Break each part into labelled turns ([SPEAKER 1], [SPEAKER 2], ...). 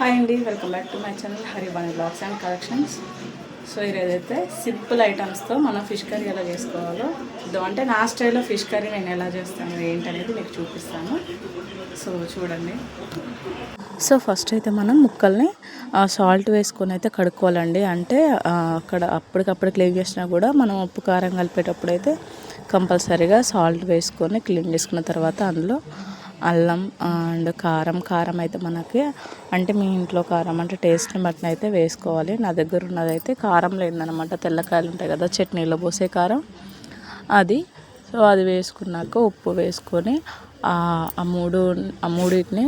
[SPEAKER 1] Hi అండి welcome back to my channel Haribani blogs and collections. So ఈరోజైతే simple ఐటమ్స్తో మనం ఫిష్ కర్రీ ఎలా చేసుకోవాలో చూద్దాం అంటే నా స్టైల్లో ఫిష్ కర్రీ నేను ఎలా చేస్తాను ఏంటనేది మీకు చూపిస్తాను. సో చూడండి. సో ఫస్ట్ అయితే మనం ముక్కల్ని సాల్ట్ వేసుకొని అయితే కడుక్కోవాలండి. అంటే అక్కడ అప్పటికప్పుడు క్లీన్ చేసినా కూడా మనం ఉప్పు కారం కలిపేటప్పుడు అయితే కంపల్సరీగా సాల్ట్ వేసుకొని క్లీన్ చేసుకున్న తర్వాత అందులో అల్లం అండ్ కారం కారం అయితే మనకి అంటే మీ ఇంట్లో కారం అంటే టేస్ట్ని బట్టి అయితే వేసుకోవాలి. నా దగ్గర ఉన్నదైతే కారం లేదనమాట తెల్లకాయలు ఉంటాయి కదా చట్నీలో పోసే కారం. అది సో అది వేసుకున్నాక ఉప్పు వేసుకొని ఆ మూడు ఆ మూడింటిని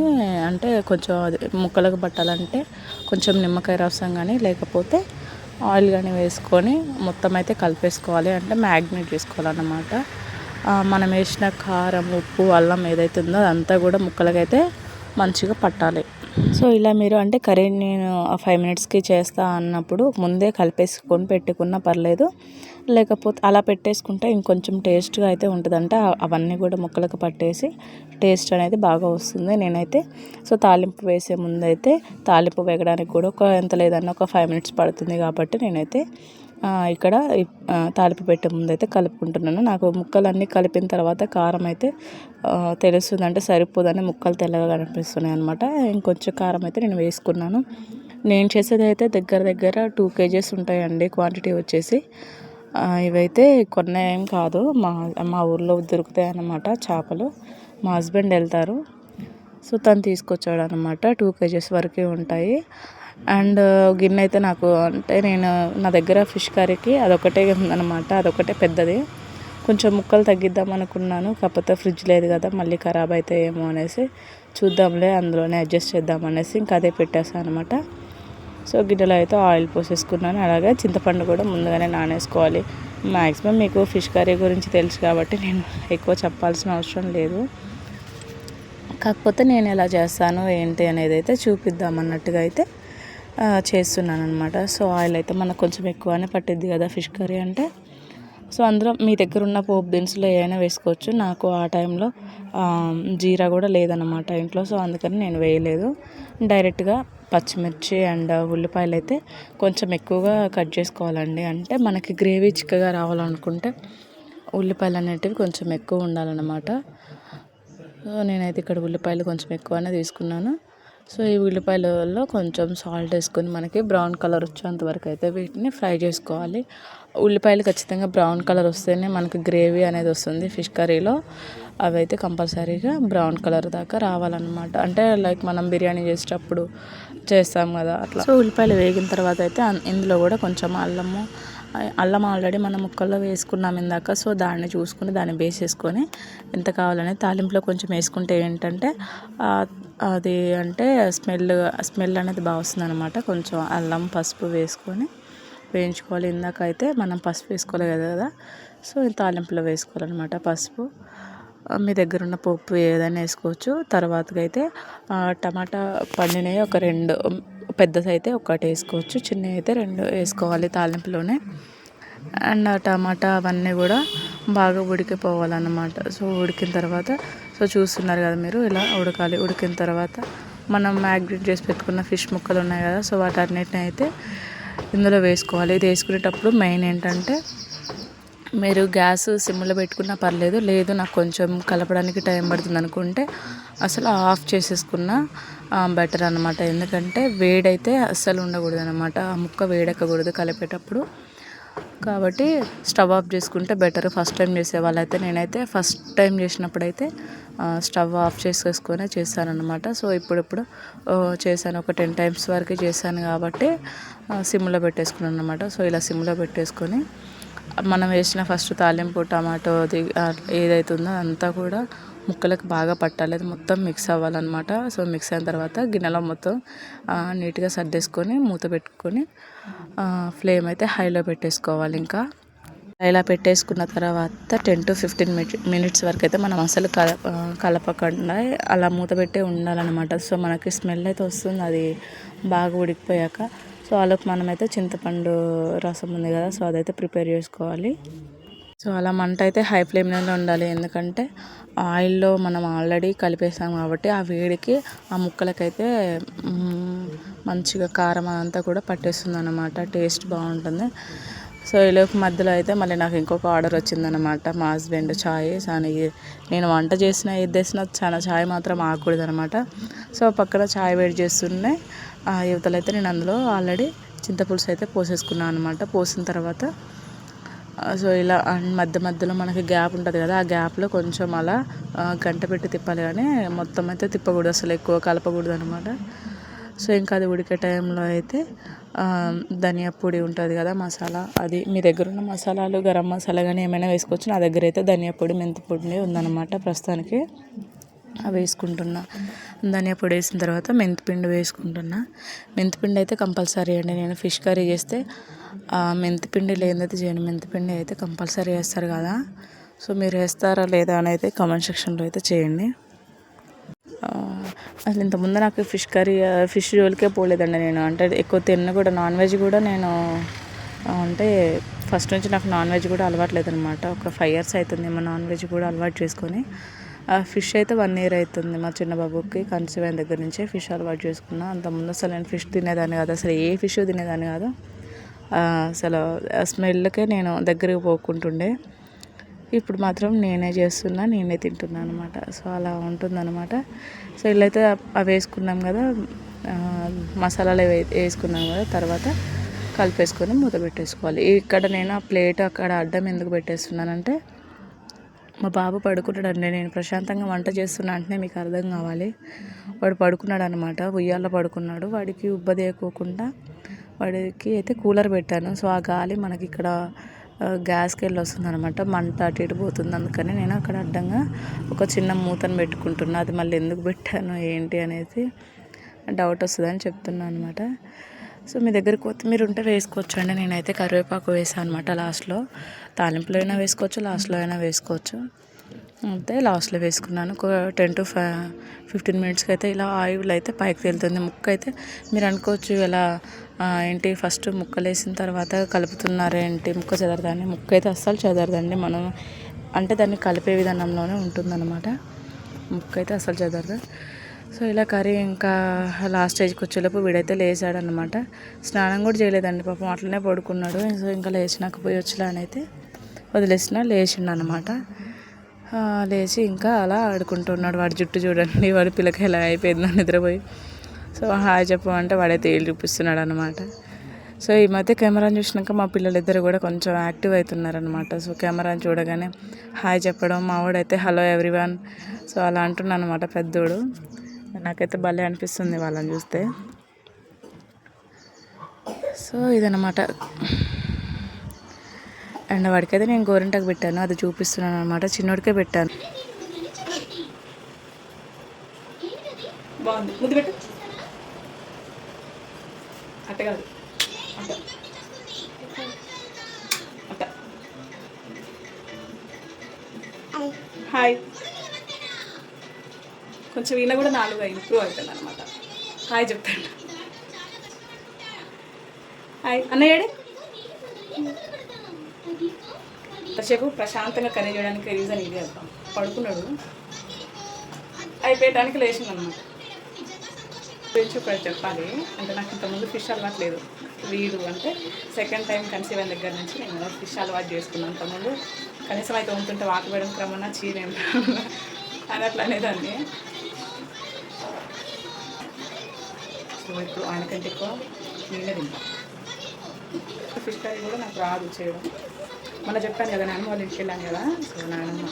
[SPEAKER 1] అంటే కొంచెం అది ముక్కలకు పట్టాలంటే కొంచెం నిమ్మకాయ రసం కానీ లేకపోతే ఆయిల్ కానీ వేసుకొని మొత్తం అయితే కలిపేసుకోవాలి. అంటే మ్యాగ్నేట్ చేసుకోవాలన్నమాట. మనం వేసిన కారం ఉప్పు అల్లం ఏదైతే ఉందో అదంతా కూడా ముక్కలకైతే మంచిగా పట్టాలి. సో ఇలా మీరు అంటే కర్రీ నేను ఫైవ్ మినిట్స్కి చేస్తా అన్నప్పుడు ముందే కలిపేసుకొని పెట్టుకున్నా పర్లేదు. లేకపోతే అలా పెట్టేసుకుంటే ఇంకొంచెం టేస్ట్గా అయితే ఉంటుందంటే. అవన్నీ కూడా ముక్కలకు పట్టేసి టేస్ట్ అనేది బాగా వస్తుంది నేనైతే. సో తాలింపు వేసే ముందైతే తాలింపు వేగడానికి కూడా ఒక ఎంత లేదన్నా ఒక ఫైవ్ మినిట్స్ పడుతుంది కాబట్టి నేనైతే ఇక్కడ ఈ, తాలింపు పెట్టే ముందు అయితే కలుపుకుంటున్నాను. నాకు ముక్కలన్నీ కలిపిన తర్వాత కారం అయితే తెలుస్తుంది అంటే సరిపోదని ముక్కలు తెల్లగా కనిపిస్తున్నాయి అనమాట ఇంకొంచెం కారం అయితే నేను వేసుకున్నాను. నేను చేసేది అయితే దగ్గర దగ్గర టూ కేజెస్ ఉంటాయండి క్వాంటిటీ వచ్చేసి. ఇవైతే కొన్న ఏం కాదు మా మా ఊర్లో దొరుకుతాయి అన్నమాట చేపలు. మా హస్బెండ్ వెళ్తారు. సో తను తీసుకొచ్చాడు అనమాట టూ కేజెస్ వరకే ఉంటాయి. అండ్ uh, గిన్నె అయితే నాకు అంటే నేను నా దగ్గర ఫిష్ కర్రీకి అదొకటే ఉందన్నమాట అదొకటే పెద్దది. కొంచెం ముక్కలు తగ్గిద్దాం అనుకున్నాను కాకపోతే ఫ్రిడ్జ్ లేదు కదా మళ్ళీ ఖరాబ్ అయితే ఏమో అనేసి చూద్దాంలే అందులోనే అడ్జస్ట్ చేద్దాం అనేసి ఇంకా అదే పెట్టేసాను అనమాట సో గిన్నెలో అయితే ఆయిల్ పోసేసుకున్నాను అలాగే చింతపండు కూడా ముందుగానే నానేసుకోవాలి. మ్యాక్సిమం మీకు ఫిష్ కర్రీ గురించి తెలుసు కాబట్టి నేను ఎక్కువ చెప్పాల్సిన అవసరం లేదు. కాకపోతే నేను ఎలా చేస్తాను ఏంటి అనేది అయితే చూపిద్దాం అన్నట్టుగా అయితే చేస్తున్నాను అనమాట సో ఆయిల్ అయితే మనకు కొంచెం ఎక్కువనే పట్టిద్ది కదా ఫిష్ కర్రీ అంటే. సో అందులో మీ దగ్గర ఉన్న పోపు దినుసులు ఏమైనా వేసుకోవచ్చు. నాకు ఆ టైంలో జీరా కూడా లేదన్నమాట ఇంట్లో సో అందుకని నేను వేయలేదు. డైరెక్ట్గా పచ్చిమిర్చి అండ్ ఉల్లిపాయలు అయితే కొంచెం ఎక్కువగా కట్ చేసుకోవాలండి. అంటే మనకి గ్రేవీ చిక్కగా రావాలనుకుంటే ఉల్లిపాయలు అనేటివి కొంచెం ఎక్కువ ఉండాలన్నమాట. సో నేనైతే ఇక్కడ ఉల్లిపాయలు కొంచెం ఎక్కువనే తీసుకున్నాను. సో ఈ ఉల్లిపాయలలో కొంచెం సాల్ట్ వేసుకొని మనకి బ్రౌన్ కలర్ వచ్చేంత వరకు అయితే వీటిని ఫ్రై చేసుకోవాలి. ఉల్లిపాయలు ఖచ్చితంగా బ్రౌన్ కలర్ వస్తేనే మనకి గ్రేవీ అనేది వస్తుంది ఫిష్ కర్రీలో అవి అయితే కంపల్సరీగా బ్రౌన్ కలర్ దాకా రావాలన్నమాట. అంటే లైక్ మనం బిర్యానీ చేసేటప్పుడు చేస్తాం కదా అట్లా. సో ఉల్లిపాయలు వేగిన తర్వాత అయితే ఇందులో కూడా కొంచెం అల్లము అల్లం ఆల్రెడీ మనం ముక్కల్లో వేసుకున్నాం ఇందాక. సో దాన్ని చూసుకుని దాన్ని వేసేసుకొని ఎంత కావాలనే తాలింపులో కొంచెం వేసుకుంటే ఏంటంటే అది అంటే స్మెల్ స్మెల్ అనేది బాగా వస్తుంది అనమాట కొంచెం అల్లం పసుపు వేసుకొని వేయించుకోవాలి. ఇందాక అయితే మనం పసుపు వేసుకోలేదు కదా సో తాలింపులో వేసుకోవాలన్నమాట పసుపు. మీ దగ్గర ఉన్న పప్పు ఏదైనా వేసుకోవచ్చు. తర్వాతకైతే అయితే టమాటా పండినవి ఒక రెండు పెద్దది అయితే ఒకటి వేసుకోవచ్చు చిన్నవి అయితే రెండు వేసుకోవాలి తాలింపులోనే. అండ్ టమాటా అవన్నీ కూడా బాగా ఉడికిపోవాలన్నమాట. సో ఉడికిన తర్వాత సో చూస్తున్నారు కదా మీరు ఇలా ఉడకాలి. ఉడికిన తర్వాత మనం మ్యాగ్నేట్ చేసి పెట్టుకున్న ఫిష్ ముక్కలు ఉన్నాయి కదా సో వాటన్నిటిని అయితే ఇందులో వేసుకోవాలి. ఇది వేసుకునేటప్పుడు మెయిన్ ఏంటంటే మీరు గ్యాస్ సిమ్లో పెట్టుకున్నా పర్లేదు లేదు నాకు కొంచెం కలపడానికి టైం పడుతుంది అనుకుంటే అసలు ఆఫ్ చేసేసుకున్న బెటర్ అనమాట ఎందుకంటే వేడైతే అస్సలు ఉండకూడదు అనమాట ఆ ముక్క వేడెక్కకూడదు కలిపేటప్పుడు. కాబట్టి స్టవ్ ఆఫ్ చేసుకుంటే బెటర్ ఫస్ట్ టైం చేసే వాళ్ళైతే నేనైతే ఫస్ట్ టైం చేసినప్పుడైతే స్టవ్ ఆఫ్ చేసేసుకొని చేశానన్నమాట సో ఇప్పుడిప్పుడు చేశాను. ఒక టెన్ టైమ్స్ వరకు చేశాను కాబట్టి సిమ్లో పెట్టేసుకున్నాను అనమాట సో ఇలా సిమ్లో పెట్టేసుకొని మనం వేసిన ఫస్ట్ తాలింపు టమాటో అది ఏదైతుందో అంతా కూడా ముక్కలకు బాగా పట్టాలి. అది మొత్తం మిక్స్ అవ్వాలన్నమాట. సో మిక్స్ అయిన తర్వాత గిన్నెలో మొత్తం నీట్గా సర్దేసుకొని మూత పెట్టుకొని ఫ్లేమ్ అయితే హైలో పెట్టేసుకోవాలి ఇంకా. ఇలా పెట్టేసుకున్న తర్వాత టెన్ టు ఫిఫ్టీన్ మినిట్స్ వరకు అయితే మనం అసలు కల కలపకుండా అలా మూత పెట్టే ఉండాలన్నమాట. సో మనకి స్మెల్ అయితే వస్తుంది. అది బాగా ఉడికిపోయాక. సో అలా మనమైతే చింతపండు రసం ఉంది కదా సో అదైతే ప్రిపేర్ చేసుకోవాలి. సో అలా మంట అయితే హై ఫ్లేమ్లోనే ఉండాలి. ఎందుకంటే ఆయిల్లో మనం ఆల్రెడీ కలిపేసాం కాబట్టి ఆ వేడికి ఆ ముక్కలకైతే మంచిగా కారం అదంతా కూడా పట్టేస్తుంది అనమాట టేస్ట్ బాగుంటుంది. సో ఈలోపు మధ్యలో అయితే మళ్ళీ నాకు ఇంకొక ఆర్డర్ వచ్చిందనమాట మా హస్బెండ్ ఛాయ్ సాని నేను వంట చేసిన ఏది చేసినా చాలా ఛాయ్ మాత్రం ఆగకూడదు అనమాట సో పక్కన ఛాయ్ వేడి చేస్తుండే ఆ యువతలైతే నేను అందులో ఆల్రెడీ చింతపులుసు అయితే పోసేసుకున్నాను అనమాట పోసిన తర్వాత సో ఇలా మధ్య మధ్యలో మనకి గ్యాప్ ఉంటుంది కదా ఆ గ్యాప్లో కొంచెం అలా గంట పెట్టి తిప్పాలి కానీ మొత్తం అయితే తిప్పకూడదు అసలు ఎక్కువ కలపకూడదు అనమాట సో ఇంకా అది ఉడికే టైంలో అయితే ధనియా పొడి ఉంటుంది కదా మసాలా అది మీ దగ్గర ఉన్న మసాలాలు గరం మసాలా కానీ ఏమైనా వేసుకోవచ్చు. నా దగ్గర అయితే ధనియా పొడి మెంతి పొడి ఉందన్నమాట ప్రస్తుతానికి. వేసుకుంటున్నా. ధనియా పొడి వేసిన తర్వాత మెంతిపిండి వేసుకుంటున్నా. మెంతిపిండి అయితే కంపల్సరీ అండి. నేను ఫిష్ కర్రీ చేస్తే మెంతిపిండి లేదైతే చేయను. మెంతిపిండి అయితే కంపల్సరీ వేస్తారు కదా. సో మీరు వేస్తారా లేదా అని అయితే కామెంట్ సెక్షన్లో అయితే చేయండి. అసలు ఇంతకుముందు నాకు ఫిష్ కర్రీ ఫిష్ జోలికే పోలేదండి నేను. అంటే ఎక్కువ తిన్న కూడా నాన్ వెజ్ కూడా నేను అంటే ఫస్ట్ నుంచి నాకు నాన్ వెజ్ కూడా అలవాటు లేదనమాట. ఒక ఫైవ్ ఇయర్స్ అవుతుంది ఏమో నాన్ వెజ్ కూడా అలవాటు చేసుకొని. ఫిష్ అయితే వన్ ఇయర్ అవుతుంది మా చిన్న బాబుకి. కన్సీవ్ అయిన దగ్గర నుంచే ఫిష్ అలవాటు చేసుకున్నా. అంతకుముందు అసలు నేను ఫిష్ తినేదాన్ని కాదు. అసలు ఏ ఫిష్ తినేదాన్ని కాదు. అసలు స్మెల్కే నేను దగ్గరికి పోకుంటుండే. ఇప్పుడు మాత్రం నేనే చేస్తున్నా నేనే తింటున్నా అనమాట సో అలా ఉంటుందన్నమాట. సో ఇలా అయితే అవి వేసుకున్నాం కదా. మసాలాలు వే- వేసుకున్నాం కదా. తర్వాత కలిపేసుకొని మూత పెట్టేసుకోవాలి. ఇక్కడ నేను ఆ ప్లేట్ అక్కడ అడ్డం ఎందుకు పెట్టేస్తున్నానంటే మా బాబు పడుకుంటాడండి. నేను ప్రశాంతంగా వంట చేస్తున్నా అంటే మీకు అర్థం కావాలి. వాడు పడుకున్నాడు అనమాట ఉయ్యాల్లో పడుకున్నాడు. వాడికి ఉబ్బదేకోకుండా వాడికి అయితే కూలర్ పెట్టాను. సో ఆ గాలి మనకి ఇక్కడ గ్యాస్కి వెళ్ళి వస్తుంది అనమాట మంట అటు ఇటు పోతుంది. అందుకని నేను అక్కడ అడ్డంగా ఒక చిన్న మూతను పెట్టుకుంటున్నా. అది మళ్ళీ ఎందుకు పెట్టాను ఏంటి అనేది డౌట్ వస్తుందని చెప్తున్నాను అనమాట సో మీ దగ్గర కొత్తిమీర ఉంటే వేసుకోవచ్చు అండి నేనైతే కరివేపాకు వేసాను అనమాట లాస్ట్లో. తాలింపులో అయినా వేసుకోవచ్చు లాస్ట్లో అయినా వేసుకోవచ్చు. అయితే లాస్ట్లో వేసుకున్నాను. ఒక టెన్ టు ఫైవ్ ఫిఫ్టీన్ మినిట్స్కి అయితే ఇలా ఆయిల్ అయితే పైకి తేలుతుంది. ముక్క అయితే మీరు అనుకోవచ్చు ఇలా ఏంటి ఫస్ట్ ముక్కలు వేసిన తర్వాత కలుపుతున్నారు ఏంటి ముక్క చెదరదని ముక్క అయితే అస్సలు చెదరదండి. మనం అంటే దాన్ని కలిపే విధానంలోనే ఉంటుందన్నమాట. ముక్క అయితే అస్సలు చెదరదు. సో ఇలా కర్రీ ఇంకా లాస్ట్ స్టేజ్కి వచ్చేలోపు వీడైతే లేచాడనమాట స్నానం కూడా చేయలేదండి పాపం అట్లనే పడుకున్నాడు. సో ఇంకా లేచినాక పోయి వచ్చేలా అయితే వదిలేసిన లేచిండు అనమాట లేచి ఇంకా అలా ఆడుకుంటున్నాడు వాడి జుట్టు చూడండి వాడి పిల్లకి ఎలా అయిపోయింది నిద్రపోయి. సో హాయ్ చెప్పమంటే వాడైతే ఏళ్ళు చూపిస్తున్నాడు అనమాట సో ఈ మధ్య కెమెరాని చూసినాక మా పిల్లలిద్దరు కూడా కొంచెం యాక్టివ్ అవుతున్నారనమాట సో కెమెరాని చూడగానే హాయ్ చెప్పడం మా వాడైతే హలో ఎవ్రీవన్. సో అలా అంటున్నాను అనమాట పెద్దోడు. నాకైతే భలే అనిపిస్తుంది వాళ్ళని చూస్తే. సో ఇదనమాట అండ్ వాడికైతే నేను గోరింటాకు పెట్టాను అది చూపిస్తున్నాను అనమాట చిన్నోడికే పెట్టాను. బాగుంది. ముద్దు పెట్టు. అట్ట కాదు. అట్ట. అట్ట. హాయ్. కొంచెం ఈయన కూడా నాలుగు ఇంప్రూవ్ అవుతుంది అనమాట హాయ్ చెప్తాడు హాయ్. అన్నయ్యడే కాసేపు ప్రశాంతంగా కర్రీ చేయడానికి రీజన్ ఇది అర్థం పడుకున్నాడు. అయిపోయటానికి లేచింది అనమాట గురించి ఒకటి చెప్పాలి. అంటే నాకు ఇంతకుముందు ఫిష్ అలవాటు లేదు. లేదు అంటే సెకండ్ టైం కన్సీవ్ అయిన దగ్గర నుంచి నేను ఫిష్ అలవాటు చేసుకున్నాను అంతకుముందు. కనీసం అయితే ఉంటుంటే వాకి వేయడం క్రమన్నా చీరేం అని అట్లా అనేదాన్ని. సో ఇప్పుడు ఆయనకంటే ఎక్కువ నేనే తింటాను ఫిష్ కర్రీ కూడా నాకు రాదు చేయడం. మొన్న చెప్పాను కదా నాన్న వాళ్ళ ఇంటికి వెళ్ళాను కదా సో నాన్నమ్మ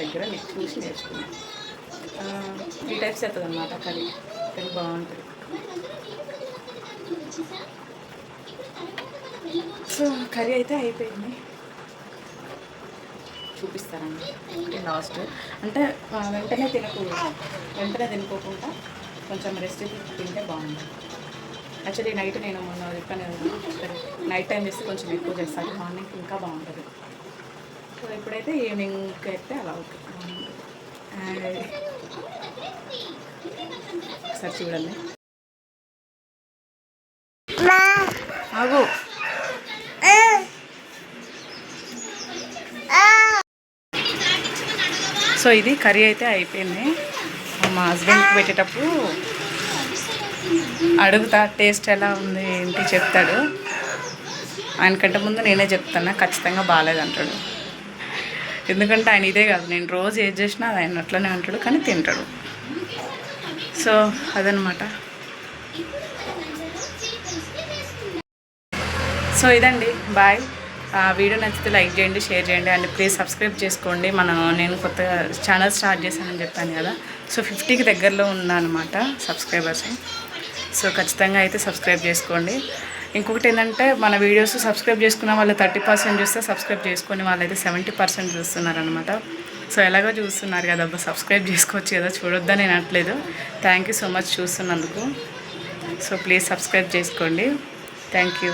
[SPEAKER 1] దగ్గర నేను చూసి నేర్చుకున్నాను త్రీ టైప్స్ అవుతుంది అనమాట కర్రీ. కర్రీ బాగుంటుంది. సో కర్రీ అయితే అయిపోయింది. చూపిస్తానండి లాస్ట్ అంటే వెంటనే తినకూడదు. వెంటనే తినుకోకుండా కొంచెం రెస్ట్ తింటే బాగుంటుంది యాక్చువల్లీ నైట్ నేను మొన్న చెప్పాను నైట్ టైం చేస్తే కొంచెం ఎక్కువ చేస్తాను మార్నింగ్ ఇంకా బాగుంటుంది. సో ఇప్పుడైతే ఈవినింగ్కి అయితే అలా ఓకే. ఒకసారి చూడండి. ఆగు. సో ఇది కర్రీ అయితే అయిపోయింది. మా హస్బెండ్కి పెట్టేటప్పుడు అడుగుతా టేస్ట్ ఎలా ఉంది? ఏంటి? చెప్తాడు. ఆయనకంటే ముందు నేనే చెప్తాను ఖచ్చితంగా బాగాలేదంటాడు ఎందుకంటే ఆయన ఇదే కాదు నేను రోజు ఏది చేసినా అది ఆయన అట్లనే అంటాడు కానీ తింటాడు. సో అదనమాట. సో ఇదండి. బాయ్. ఆ వీడియో నచ్చితే లైక్ చేయండి షేర్ చేయండి అండ్ ప్లీజ్ సబ్స్క్రైబ్ చేసుకోండి. మనం నేను కొత్తగా ఛానల్ స్టార్ట్ చేశానని చెప్పాను కదా. సో ఫిఫ్టీకి దగ్గరలో ఉన్నా అనమాట సబ్స్క్రైబర్స్. సో ఖచ్చితంగా అయితే సబ్స్క్రైబ్ చేసుకోండి. ఇంకొకటి ఏంటంటే మన వీడియోస్ సబ్స్క్రైబ్ చేసుకున్న వాళ్ళు థర్టీ పర్సెంట్ చూస్తే సబ్స్క్రైబ్ చేసుకొని అయితే సెవెంటీ పర్సెంట్ చూస్తున్నారనమాట సో ఎలాగో చూస్తున్నారు కదా అబ్బా సబ్స్క్రైబ్ చేసుకోవచ్చు కదా చూడొద్దని నేను అనట్లేదు. థ్యాంక్ యూ సో మచ్ చూస్తున్నందుకు. సో ప్లీజ్ సబ్స్క్రైబ్ చేసుకోండి. Thank you.